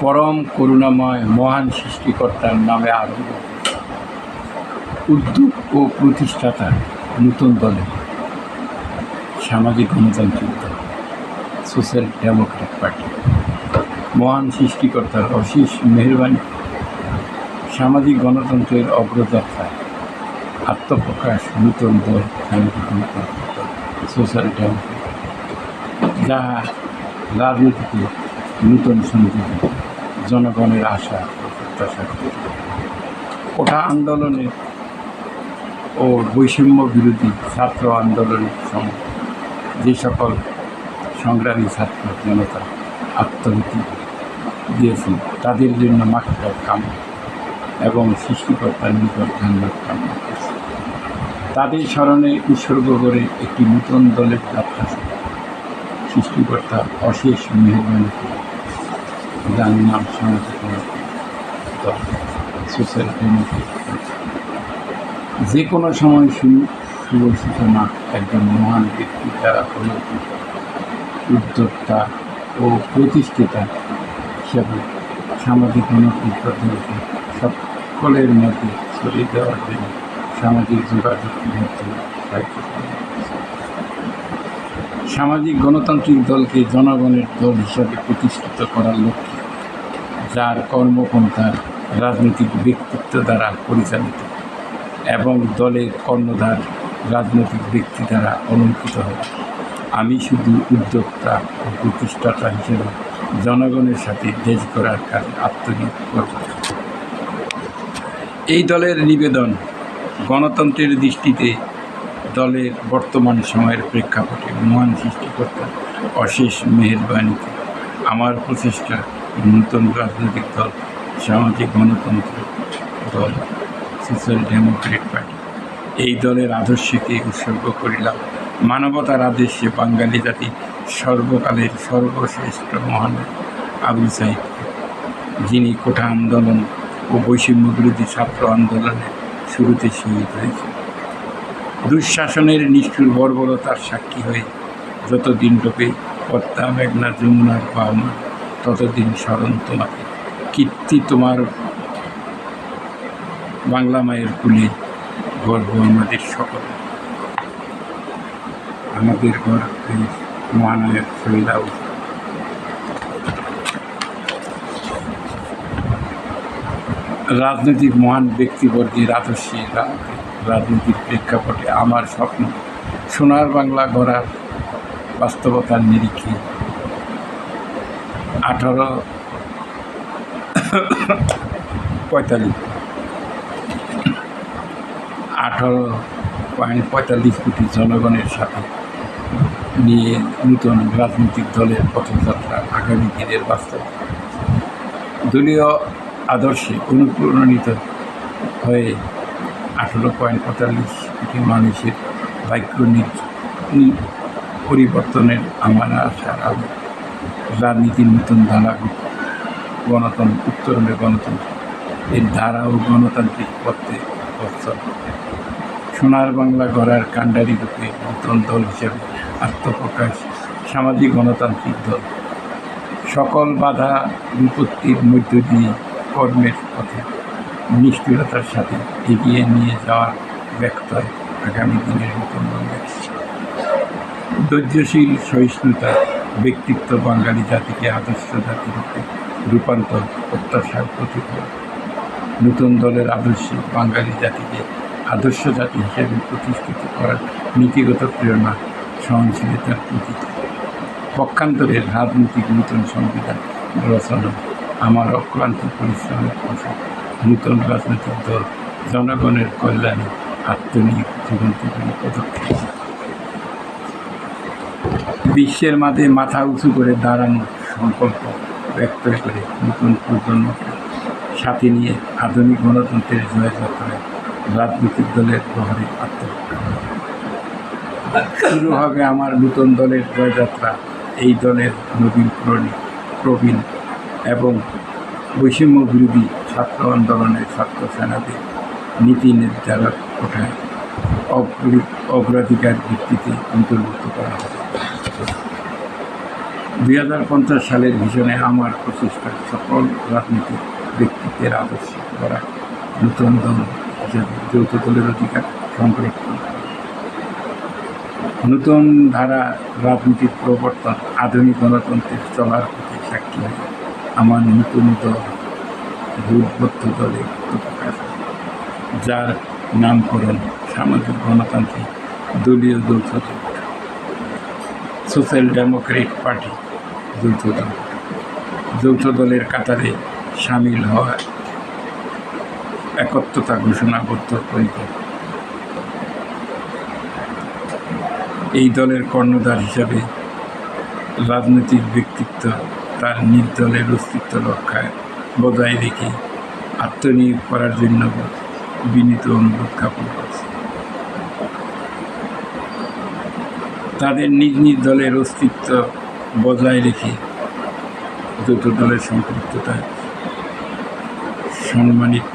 পরম করুণাময় মহান সৃষ্টিকর্তার নামে আরম্ভ উদ্যোগ ও প্রতিষ্ঠাতা নতুন দলে সামাজিক গণতান্ত্রিক দল সোশ্যাল ডেমোক্রেট পার্টি, মহান সৃষ্টিকর্তার অশেষ মেহরবানি, সামাজিক গণতন্ত্রের অগ্রযাত্রায় আত্মপ্রকাশ নূতন দল সামাজিক গণতান্ত্রিক দল সোশ্যাল ডেমোক্রেট যাহা রাজনীতিতে নূতন সংযোগ জনগণের আশা প্রত্যাশা কোঠা আন্দোলনে ও বৈষম্য বিরোধী ছাত্র আন্দোলনের সময় যে সকল সংগ্রামী ছাত্র জনতা আত্মহতি দিয়েছেন, তাদের জন্য মাত্রার কাম এবং সৃষ্টিকর্তার নিকট ধন্যবাদ করছি। তাদের স্মরণে উৎসর্গ করে একটি নূতন দলের যাত্রা সৃষ্টিকর্তা অশেষ মেহরবানি যার সোশ্যাল ডেমোক্রেট যে কোনো সময় শুরু শুভ সূচনা একজন মহান ব্যক্তি দ্বারা অলৌকিক উদ্যোক্তা ও প্রতিষ্ঠিতা হিসাবে সামাজিক গণতন্ত্রকে সকলের মধ্যে ছড়িয়ে দেওয়ার জন্য সামাজিক যোগাযোগ মাধ্যমে সামাজিক গণতান্ত্রিক দলকে জনগণের দল হিসাবে প্রতিষ্ঠিত করার লক্ষ্যে যার কর্মপন্থার রাজনৈতিক ব্যক্তিত্ব দ্বারা পরিচালিত এবং দলের কর্ণধার, রাজনৈতিক ব্যক্তি দ্বারা অলঙ্কিত হয়। আমি শুধু উদ্যোক্তা ও প্রতিষ্ঠাতা হিসেবে জনগণের সাথে দেশ করার কাজে আত্মনিয়োগ করব এই দলের নিবেদন গণতন্ত্রের দৃষ্টিতে দলের বর্তমান সময়ের প্রেক্ষাপটে মহান সৃষ্টিকর্তা অশেষ মেহরবানিতে। আমার প্রচেষ্টা নূতন রাজনৈতিক দল, সামাজিক গণতন্ত্র দল, সোশ্যাল ডেমোক্রেট পার্টি, এই দলের আদর্শকে উৎসর্গ করিলাম। মানবতার আদর্শে বাঙালি জাতি সর্বকালের সর্বশ্রেষ্ঠ মহান আবু সাইদ, যিনি কোঠা আন্দোলন ও বৈষম্য বিরোধী ছাত্র আন্দোলনের শুরুতে শহীদ হয়েছে দুঃশাসনের নিষ্ঠুর বর্বরতার সাক্ষী হয়ে যতদিন লোকে পদ্মা, মেঘনা যমুনার পাওনা ততদিন স্মরণ তোমাকে কীর্তি তোমার বাংলা মায়ের কুলে গর্ব আমাদের সকল। আমাদের গর্বে মহানায়ক শহীদাউ রাজনৈতিক মহান ব্যক্তিবর্গের আদর্শে রা- রাজনীতির প্রেক্ষাপটে আমার স্বপ্ন সোনার বাংলা গড়ার বাস্তবতার নিরিখে আঠারো পঁয়তাল্লিশ। আঠারো পয়েন্ট পঁয়তাল্লিশ কোটি জনগণের সাথে নিয়ে নূতন রাজনৈতিক দলের পথযাত্রা আগামী দিনের বাস্তব। দলীয় আদর্শে অনুপ্রাণিত হয়ে আঠারো পয়েন্ট পঁয়তাল্লিশ কোটি মানুষের ভাগ্য পরিবর্তনের আমার আশা আলো রাজনীতির নতুন ধারা গণতন্ত্র, উত্তরণের গণতন্ত্র। এর ধারা ও গণতান্ত্রিক পথে পথ সোনার বাংলা গড়ার কাণ্ডারি রূপে নতুন দল হিসেবে আত্মপ্রকাশ সামাজিক গণতান্ত্রিক দল। সকল বাধা বিপত্তির মধ্য দিয়ে কর্মের পথে নিষ্ঠুরতার সাথে এগিয়ে নিয়ে যাওয়ার ব্যক্ত আগামী দিনের নতুন বাংলাদেশ। ধৈর্যশীল, সহিষ্ণুতা ব্যক্তিত্ব বাঙালি জাতিকে আদর্শ জাতি রূপে রূপান্তর প্রত্যাশার প্রতিফলন নতুন দলের আদর্শে বাঙালি জাতিকে আদর্শ জাতি হিসেবে প্রতিষ্ঠিত করার নীতিগত প্রেরণা সহনশীলতার প্রতীক। পক্ষান্তরে রাজনৈতিক নতুন সংবিধান রচনা আমার অক্লান্ত পরিশ্রমের ফসল নূতন রাজনৈতিক দল, জনগণের কল্যাণে আত্মনিয়োগ জীবনী পদক্ষেপ। বিশ্বের মাঝে মাথা উঁচু করে দাঁড়ানোর সংকল্প ব্যক্ত করে নতুন প্রজন্মকে সাথে নিয়ে আধুনিক গণতন্ত্রের জয়যাত্রায় রাজনৈতিক দলের প্রহরে আত্মহত্যা শুরু হবে আমার নতুন দলের জয়যাত্রা, এই দলের নবীন প্রণী, প্রবীণ এবং বৈষম্য বিরোধী ছাত্র আন্দোলনের ছাত্র সেনাদের নীতি নির্ধারক কোঠায় অগ্রি- অগ্রাধিকার ভিত্তিতে অন্তর্ভুক্ত করা হবে। দুই হাজার পঞ্চাশ সালের ভিশনে আমার প্রচেষ্টা সকল রাজনৈতিক ব্যক্তিত্বের আদর্শ করা নতুন দল হিসেবে যৌথ দলের অধিকার সংরক্ষণ। নতুন ধারা রাজনীতির প্রবর্তন আধুনিক গণতন্ত্রের চলার পথে সাক্ষী হয়ে আমার নতুন দল ভূতবদ্ধ দলে যার নামকরণ সামাজিক গণতান্ত্রিক দলীয় যৌথ সোশ্যাল ডেমোক্রেট পার্টি যৌথ দল যৌথ দলের কাতারে সামিল হওয়া একত্রতা ঘোষণাবদ্ধ করিতে এই দলের কর্ণধার হিসাবে রাজনৈতিক ব্যক্তিত্ব তার নিজ দলের অস্তিত্ব রক্ষায় বজায় রেখে আত্মনিয়োগ করার জন্য বিনীত অনুরোধ জ্ঞাপন করছে। তাদের নিজ নিজ দলের অস্তিত্ব বজায় রেখে যৌথ দলের সম্পৃক্ততা সম্মানিত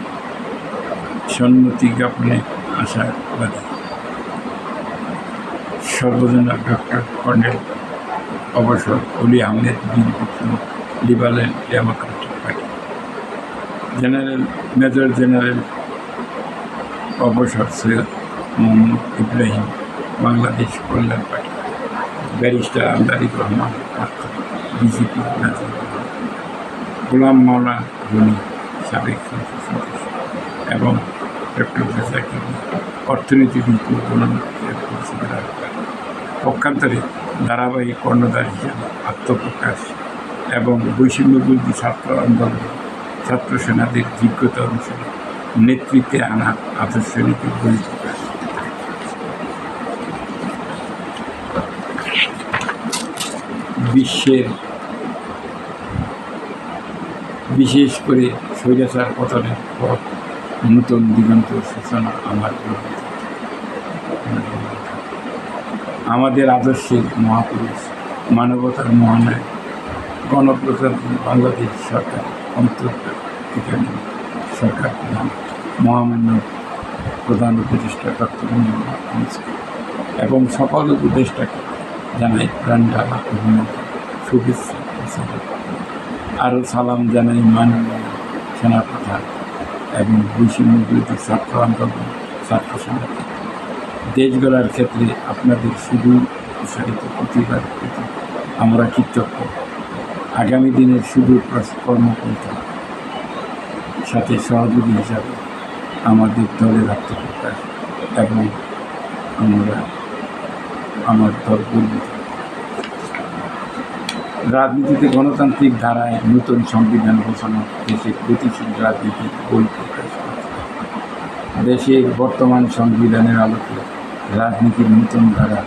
সম্মতি জ্ঞাপনে আশাবাদী। সর্বজনা ডক্টর কর্নেল অবসর, অলি আহমেদ বিন liberal democratic party. General, major general অবসর সৈয়দ মোহাম্মদ ইব্রাহিম, বাংলাদেশ কল্যাণ পার্টি। ব্যারিস্টার আমদারিক রহমান বিজেপি গোলাম মাওলা রনি সাবেক এবং ডক্টর জাকির অর্থনীতিবিদ। পক্ষান্তরে ধারাবাহিক কর্ণধার আত্মপ্রকাশ এবং বৈষম্যবিরোধী ছাত্র আন্দোলন, ছাত্র সেনাদের যোগ্যতা অনুসারে নেতৃত্বে আনা আদর্শ নীতি বহিঃপ্রকাশ। বিশ্বের বিশেষ করে স্বৈরাচার পতনের পর নূতন দিগন্ত সূচনা আমার। আমাদের আদর্শের মহাপুরুষ, মানবতার মহানায় গণপ্রজাতন্ত্রী বাংলাদেশ সরকার অন্তর্বর্তীকালীন সরকার প্রধান, মহামান্য প্রধান উপদেষ্টা ডক্টর এবং সকল উপদেষ্টাকে জানাই প্রাণ ঢালা অভিনন্দন শুভেচ্ছা। আরও সালাম জানাই মাননীয় সেনাপ্রধান এবং বৈষম্য বিরোধী ছাত্র আন্দোলন, ছাত্র সংগঠন দেশ গড়ার ক্ষেত্রে আপনাদের শুধু প্রসারিত প্রতিভার প্রতি আমরা কৃতজ্ঞ। আগামী দিনের প্রস- কর্মপন্থা সাথে সহযোগী হিসাবে আমাদের দলের আত্মপ্রকাশ এবং আমরা আমার দল গর্বিত। রাজনীতিতে গণতান্ত্রিক ধারায় নতুন সংবিধান ঘোষণা দেশে গতিশীল রাজনীতি বই প্রকাশ করছে। দেশের বর্তমান সংবিধানের আলোকে রাজনীতির নতুন ধারা,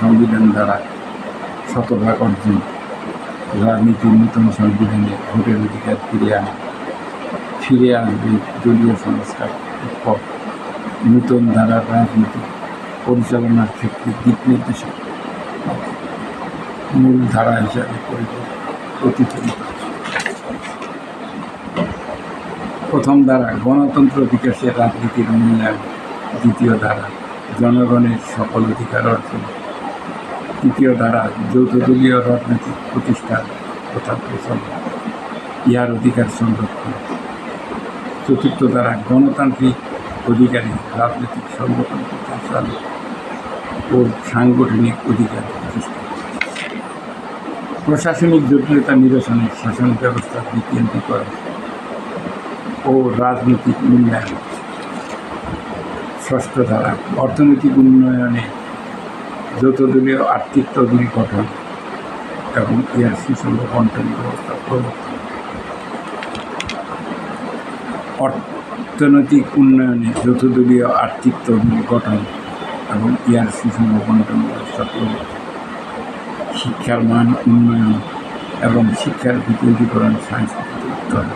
সংবিধান দ্বারা শতভাগ অর্জন, রাজনীতির নতুন সংবিধানে ভোটের অধিকার ফিরে আনা ফিরে আসবে দলীয় সংস্কার নতুন ধারার রাজনীতি পরিচালনার ক্ষেত্রে দিক নির্দেশক মূল ধারা হিসাবে প্রথম ধারা, গণতন্ত্র বিকাশের রাজনীতির মূল্যায়ন। দ্বিতীয় ধারা, জনগণের সকল অধিকার অর্জন। তৃতীয় ধারা যৌথ দলীয় রাজনৈতিক প্রতিষ্ঠান তথা প্রচলন। ইহার অধিকার সংরক্ষণ। চতুর্থ ধারা, গণতান্ত্রিক অধিকারী, রাজনৈতিক সংগঠন ও সাংগঠনিক অধিকার। প্রতিষ্ঠা প্রশাসনিক জটিলতা নিরসনে শাসন ব্যবস্থা বিকেন্দ্রীকরণ ও রাজনৈতিক মূল্যায়ন ষষ্ঠ ধারা, অর্থনৈতিক উন্নয়নে যৌথদলীয় আর্থিক তহবিল গঠন এবং ইয়ার সুষম বন্টন ব্যবস্থা প্রবর্তন। অর্থনৈতিক উন্নয়নে যৌথদলীয় আর্থিক তহবিল গঠন এবং ইয়ার সুষম বন্টন ব্যবস্থা প্রবর্তন। শিক্ষার মান উন্নয়ন এবং শিক্ষার বিকেন্দ্রীকরণ সাংস্কৃতিক উত্তরণ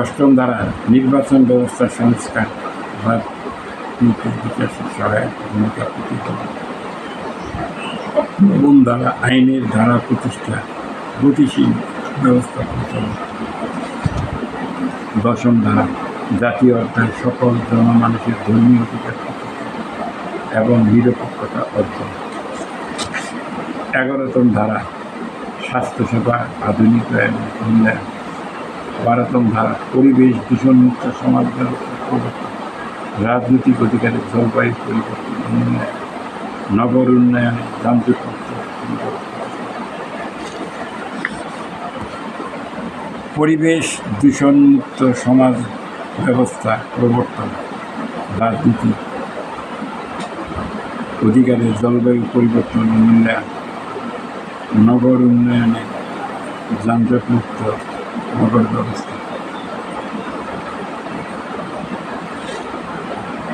অষ্টম ধারা, নির্বাচন ব্যবস্থা সংস্কার রাজনীতির বিকাশে সহায়ক ভূমিকা প্রতিফলন ধারা, আইনের ধারা প্রতিষ্ঠা, গতিশীল ব্যবস্থা প্রচলন। দশম ধারা, জাতীয় অর্থায়ন সকল জনমানুষের ধর্মীয় অধিকার এবং নিরপেক্ষতা অর্জন। এগারোতম ধারা, স্বাস্থ্যসেবা আধুনিকায়ন উন্নয়ন। বারোতম ধারা, পরিবেশ দূষণমুক্ত সমাজ ব্যবস্থা রাজনৈতিক অধিকারের জলবায়ু পরিবর্তন উন্নয়ন। নগর উন্নয়নে যান্ত্রিক পরিবেশ দূষণমুক্ত সমাজ ব্যবস্থা প্রবর্তন। রাজনীতি অধিকারের জলবায়ু পরিবর্তন উন্নয়ন নগর উন্নয়নে যানজটমুক্ত নগর ব্যবস্থা।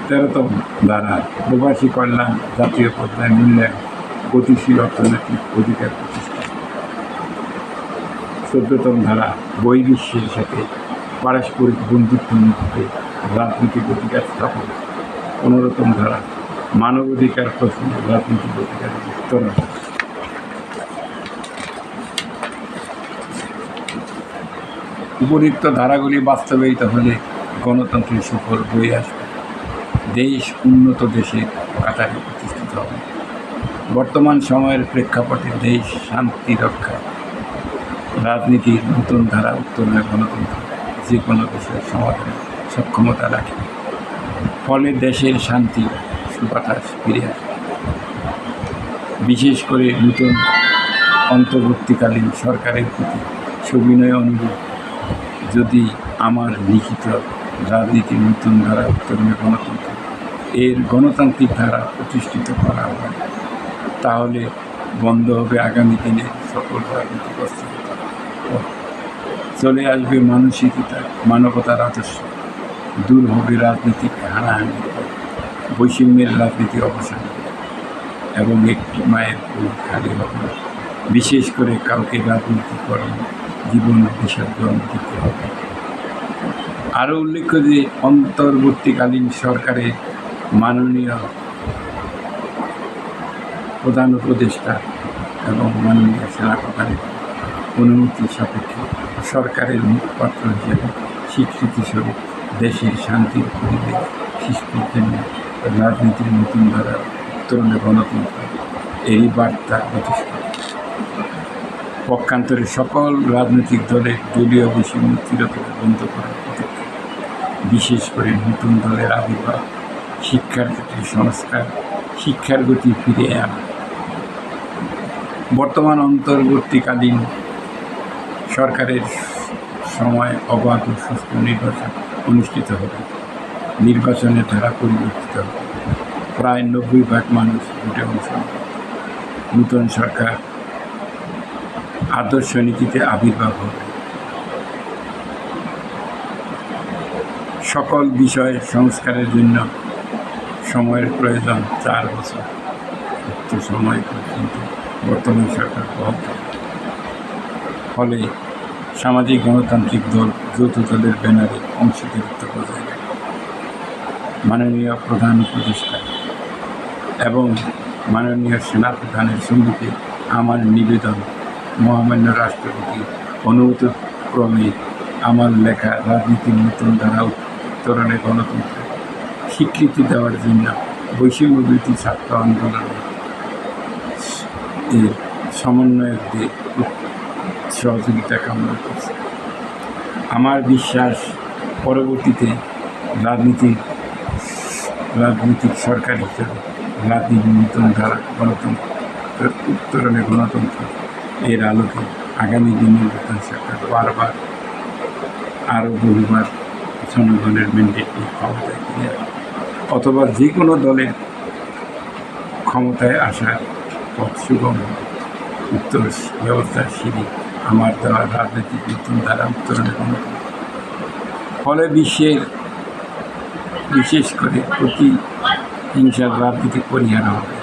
তেরোতম ধারা, প্রবাসী কল্যাণ জাতীয় পর্যায়ে মূল্যায়ন গতিশীল অর্থনৈতিক অধিকার প্রতিষ্ঠা। চোদ্দতম ধারা, বহির্বিশ্বের সাথে পারস্পরিক বন্ধুত্বমুক্তে রাজনৈতিক অধিকার স্থাপন। পনেরোতম ধারা মানবাধিকার প্রশ্ন, রাজনৈতিক অধিকার। উত্তরণ উপযুক্ত ধারাগুলি বাস্তবায়িত হলে গণতন্ত্রের সুফল বয়ে আসবে। দেশ উন্নত দেশের কাতারে প্রতিষ্ঠিত হবে। বর্তমান সময়ের প্রেক্ষাপটে দেশ শান্তি রক্ষা রাজনীতির নতুন ধারা উত্তরণের গণতন্ত্র যে কোনো দেশের সমাধানে সক্ষমতা রাখে। ফলে দেশের শান্তি সুবাতাস ফিরে আসে বিশেষ করে নতুন অন্তর্বর্তীকালীন সরকারের প্রতি সবিনয় অনুরোধ, যদি আমার লিখিত রাজনীতির নতুন ধারা উত্তরণের গণতন্ত্র এর গণতান্ত্রিক ধারা প্রতিষ্ঠিত করা হয়, তাহলে বন্ধ হবে আগামী দিনে সকল রাজনৈতিক অস্থিরতা। চলে আসবে মানসিকতা, মানবতার আদর্শ। দূর হবে রাজনীতিক হানাহানি। বৈষম্যের রাজনীতি অবসান এবং একটি মায়ের কোল খালি হবে। বিশেষ করে কাউকে রাজনীতি করেন জীবন বিসর্জন দিতে হবে। আরও উল্লেখ্য যে, অন্তর্বর্তীকালীন সরকারের মাননীয় প্রধান উপদেষ্টা এবং মাননীয় সেনাপ্রধানের অনুমতি সাপেক্ষে সরকারের মুখপাত্র হিসেবে স্বীকৃতি স্বরূপ দেশের শান্তির পরিবেশ সৃষ্টির জন্য রাজনীতির নতুন ধারা উত্তরণে গণতন্ত্র, এই বার্তা প্রতিষ্ঠা। পক্ষান্তরে সকল রাজনৈতিক দলের দলীয় বৈষম্য চিরতরে বন্ধ করার পদক্ষেপ বিশেষ করে নতুন দলের আবির্ভাব, শিক্ষার ক্ষেত্রে সংস্কার, শিক্ষার গতি ফিরে আনা। বর্তমান অন্তর্বর্তীকালীন সরকারের সময় অবাধ ও সুস্থ নির্বাচন অনুষ্ঠিত হবে। নির্বাচনের ধারা পরিবর্তিত। প্রায় নব্বই ভাগ মানুষ ভোটে অংশ। নূতন সরকার আদর্শ নীতিতে আবির্ভাব হবে। সকল বিষয়ে সংস্কারের জন্য সময়ের প্রয়োজন চার বছর। উক্ত সময় পর্যন্ত বর্তমান সরকার ফলে সামাজিক গণতান্ত্রিক দল যৌথ দলের ব্যানারে অংশীদারিত্ব বজায় মাননীয় প্রধান উপদেষ্টা এবং মাননীয় সেনাপ্রধানের সম্মুখে আমার নিবেদন মহামান্য রাষ্ট্রপতি অনুমতি ক্রমে আমার লেখা রাজনীতির নতুন ধারা উত্তরণে গণতন্ত্র স্বীকৃতি দেওয়ার জন্য বৈষম্য বিরোধী ছাত্র আন্দোলনে এর সহযোগিতা কামনা করছি। আমার বিশ্বাস পরবর্তীতে রাজনীতির রাজনৈতিক সরকার হিসেবে রাজনীতির নতুন ধারা গণতন্ত্র, উত্তরণে গণতন্ত্র। এর আলোকে আগামী দিনের নতুন সরকার বারবার আরও বহুবার জনগণের ম্যান্ডেট নিয়ে ক্ষমতায় ফিরে অথবা যে কোনো দলের ক্ষমতায় আসার পথ সুগম উত্তর ব্যবস্থার সিঁড়ি আমার দেওয়া রাজনৈতিক নতুন ধারা উত্তরণে ফলে বিশ্বের বিশেষ করে প্রতি হিংসার রাজনীতি পরিহার হবে।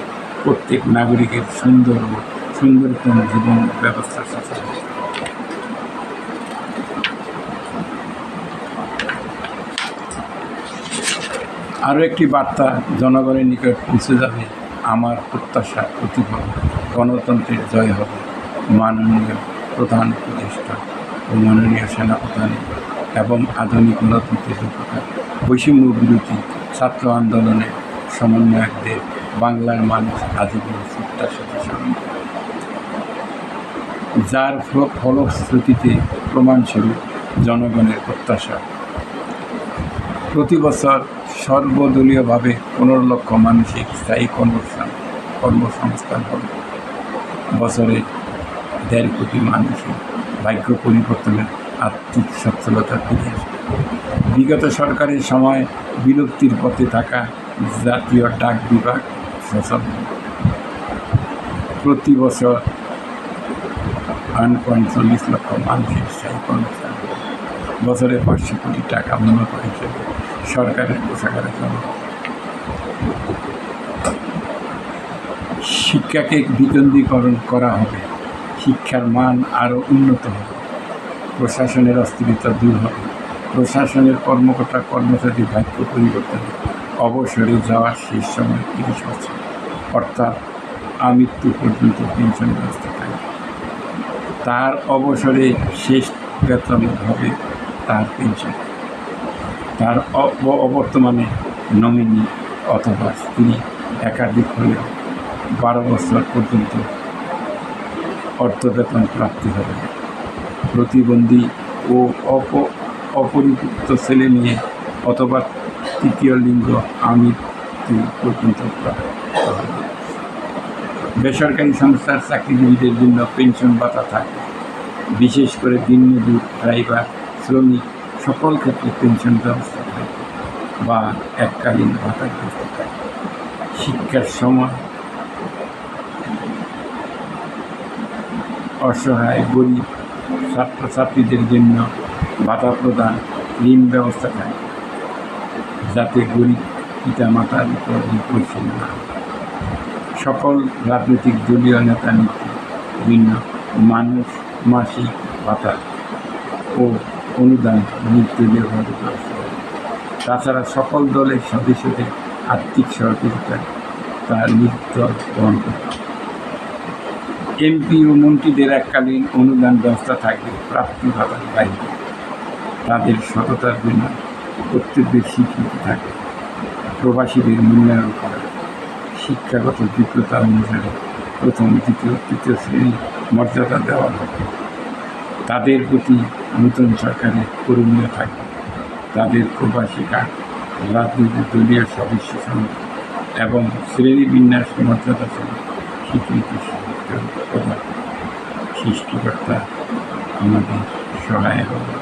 প্রত্যেক নাগরিকের সুন্দর ও সুন্দরতম জীবন ব্যবস্থা সচল আরও একটি বার্তা জনগণের নিকট পৌঁছে যাবে আমার প্রত্যাশা প্রতিফল। গণতন্ত্রের জয় হবে। মাননীয় প্রধান উপদেষ্টা ও মাননীয় সেনাপ্রধান এবং আধুনিক গণতন্ত্রের রূপকার বৈষম্য বিরোধী ছাত্র আন্দোলনের সমন্বয়কদের বাংলার মানুষ আজীবন সাথে স্মরণ। যার ফলশ্রুতিতে প্রমাণস্বরূপ জনগণের প্রত্যাশা। প্রতি বছর সর্বদলীয়ভাবে পনেরো লক্ষ মানসিক স্থায়ী কর্মসংস্থান কর্মসংস্থান হবে। বছরে দেড় কোটি মানুষের ভাগ্য পরিবর্তনের আর্থিক সচ্ছলতা ফিরে আসবে। বিগত সরকারের সময় বিলুপ্তির পথে থাকা জাতীয় ডাক বিভাগ প্রতি বছর পয়েন্ট লক্ষ মানুষের স্থায়ী বছরে পাঁচশো কোটি টাকা মুনাফা হিসেবে সরকারের কোষাগারে জমা শিক্ষাকে বিকেন্দ্রীকরণ করা হবে। শিক্ষার মান আরও উন্নত হবে। প্রশাসনের অস্থিরতা দূর হবে। প্রশাসনের কর্মকর্তা, কর্মচারী ভাগ্য পরিবর্তন অবসরে যাওয়ার শেষ সময় তিরিশ বছর। অর্থাৎ আমৃত্যু পর্যন্ত পেনশন ব্যবস্থা থাকবে। তার অবসরে শেষ বেতন হবে তার পেনশন। তার অবর্তমানে নমিনি অথবা স্ত্রী একাধিক হলেও বারো বছর পর্যন্ত অর্থ বেতন প্রাপ্তি হবে। প্রতিবন্ধী ও অপ অপরিপুক্ত ছেলে মেয়ে অথবা তৃতীয় লিঙ্গ আমি পর্যন্ত বেসরকারি সংস্থার চাকরিজীবীদের জন্য পেনশন ভাতা থাকে। বিশেষ করে দিনমজুর, ড্রাইভার, শ্রমিক, সকল ক্ষেত্রে পেনশন ব্যবস্থা থাকবে বা এককালীন ভাতার ব্যবস্থা থাকবে শিক্ষার সময় অসহায় গরিব ছাত্রছাত্রীদের জন্য ভাতা প্রদান, ঋণ ব্যবস্থা থাকে যাতে গরিব পিতা মাতার উপর নির্ভরশীল না। সকল রাজনৈতিক দলীয় নেতা নেত্রী, বিভিন্ন মানুষ, মাসিক, ভাতা ও অনুদান করে। তাছাড়া সকল দলের সদস্যদের আর্থিক সহযোগিতা তার নিত্য গ্রহণ হবে। এমপি ও মন্ত্রীদের এককালীন অনুদান ব্যবস্থা থাকবে প্রাপ্তি ভাতার বাইরে তাদের সততার জন্য কর্তব্যের স্বীকৃতি থাকে। প্রবাসীদের মূল্যায়ন করা। শিক্ষাগত যোগ্যতা অনুসারে প্রথম, দ্বিতীয়, তৃতীয় শ্রেণির মর্যাদা দেওয়া হবে তাদের প্রতি নতুন সরকারের করণীয় থাকবে তাদের প্রবাসী কার্ড রাজনৈতিক দলীয় সদস্য সনদ এবং শ্রেণীবিন্যাস মর্যাদা সনদ স্বীকৃতি সৃষ্টিকর্তা আমাদের সহায় হবে